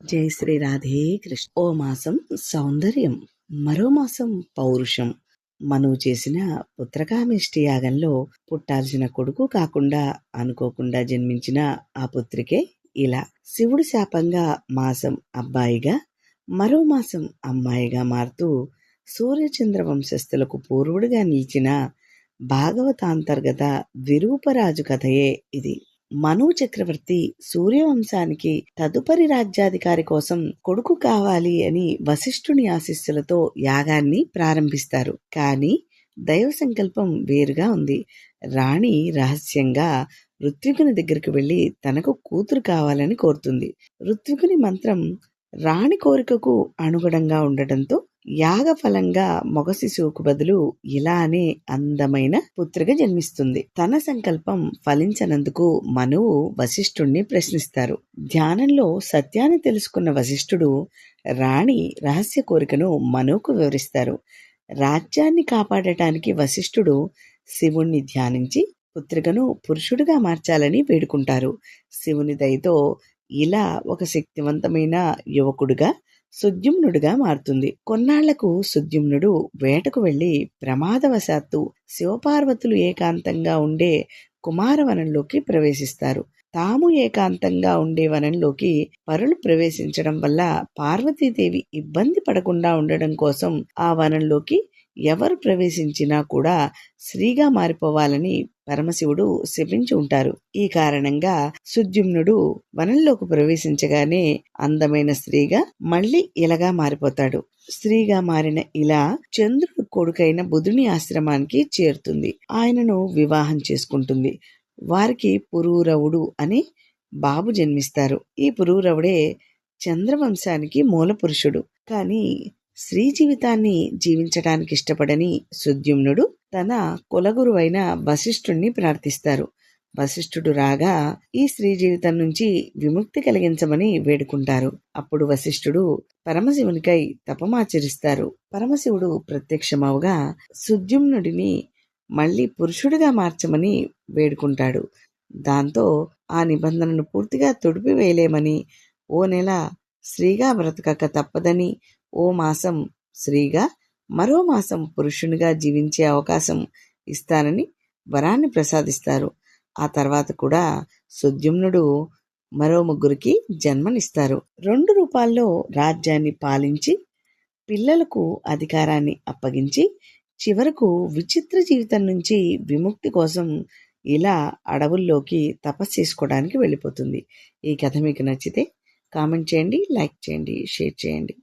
జై శ్రీ రాధే కృష్ణ. ఓ మాసం సౌందర్యం మరో మాసం పౌరుషం. మనువు చేసిన పుత్రకామిష్టి యాగంలో పుట్టాల్సిన కొడుకు కాకుండా అనుకోకుండా జన్మించిన ఆ పుత్రికే ఇలా శివుడు శాపంగా మాసం అబ్బాయిగా మరో మాసం అమ్మాయిగా మారుతూ సూర్యచంద్ర వంశస్థులకు పూర్వుడిగా నిలిచిన భాగవతాంతర్గత విరూపరాజు కథయే ఇది. మను చక్రవర్తి సూర్యవంశానికి తదుపరి రాజ్యాధికారి కోసం కొడుకు కావాలి అని వశిష్ఠుని ఆశీస్సులతో యాగాన్ని ప్రారంభిస్తారు. కానీ దైవ సంకల్పం వేరుగా ఉంది. రాణి రహస్యంగా ఋత్వికుని దగ్గరికి వెళ్ళి తనకు కూతురు కావాలని కోరుతుంది. ఋత్వికుని మంత్రం రాణి కోరికకు అనుగుణంగా ఉండటంతో యాగ ఫలంగా మగ శిశువుకు బదులు ఇలానే అందమైన పుత్రిక జన్మిస్తుంది. తన సంకల్పం ఫలించనందుకు మనువు వశిష్ఠుణ్ణి ప్రశ్నిస్తారు. ధ్యానంలో సత్యాన్ని తెలుసుకున్న వశిష్ఠుడు రాణి రహస్య కోరికను మనువుకు వివరిస్తారు. రాజ్యాన్ని కాపాడటానికి వశిష్ఠుడు శివుణ్ణి ధ్యానించి పుత్రికను పురుషుడిగా మార్చాలని వేడుకుంటారు. శివుని దయతో ఇలా ఒక శక్తివంతమైన యువకుడుగా సుద్యుమ్నుడుగా మారుతుంది. కొన్నాళ్ళకు సుద్యుమ్నుడు వేటకు వెళ్ళి ప్రమాదవశాత్తు శివపార్వతులు ఏకాంతంగా ఉండే కుమారవనంలోకి ప్రవేశిస్తారు. తాము ఏకాంతంగా ఉండే వనంలోకి పరులు ప్రవేశించడం వల్ల పార్వతీదేవి ఇబ్బంది పడకుండా ఉండడం కోసం ఆ వనంలోకి ఎవరు ప్రవేశించినా కూడా స్త్రీగా మారిపోవాలని పరమశివుడు శపించి ఉంటారు. ఈ కారణంగా సుద్యుమ్నుడు వనంలోకి ప్రవేశించగానే అందమైన స్త్రీగా మళ్ళీ ఇలాగా మారిపోతాడు. స్త్రీగా మారిన ఇలా చంద్రుడు కొడుకైన బుధుని ఆశ్రమానికి చేరుతుంది. ఆయనను వివాహం చేసుకుంటుంది. వారికి పురూరవుడు అని బాబు జన్మిస్తారు. ఈ పురూరవుడే చంద్రవంశానికి మూల పురుషుడు కానీ స్త్రీ జీవితాన్ని జీవించడానికి ఇష్టపడని సుద్యుమ్నుడు తన కులగురువైన వశిష్ఠుణ్ణి ప్రార్థిస్తారు. వశిష్ఠుడు రాగా ఈ స్త్రీ జీవితం నుంచి విముక్తి కలిగించమని వేడుకుంటారు. అప్పుడు వశిష్ఠుడు పరమశివునికై తపమాచరిస్తారు. పరమశివుడు ప్రత్యక్షమవుగా సుద్యుమ్నుడిని మళ్ళీ పురుషుడిగా మార్చమని వేడుకుంటాడు. దాంతో ఆ నిబంధనను పూర్తిగా తుడిపివేయలేమని ఓ నెల స్త్రీగా బ్రతకక తప్పదని ఓ మాసం స్త్రీగా మరో మాసం పురుషునిగా జీవించే అవకాశం ఇస్తానని వరాన్ని ప్రసాదిస్తారు. ఆ తర్వాత కూడా సుద్యుమ్నుడు మరో ముగ్గురికి జన్మనిస్తారు. రెండు రూపాల్లో రాజ్యాన్ని పాలించి పిల్లలకు అధికారాన్ని అప్పగించి చివరకు విచిత్ర జీవితం నుంచి విముక్తి కోసం ఇలా అడవుల్లోకి తపస్సు చేసుకోవడానికి వెళ్ళిపోతుంది. ఈ కథ మీకు నచ్చితే కామెంట్ చేయండి లైక్ చేయండి షేర్ చేయండి.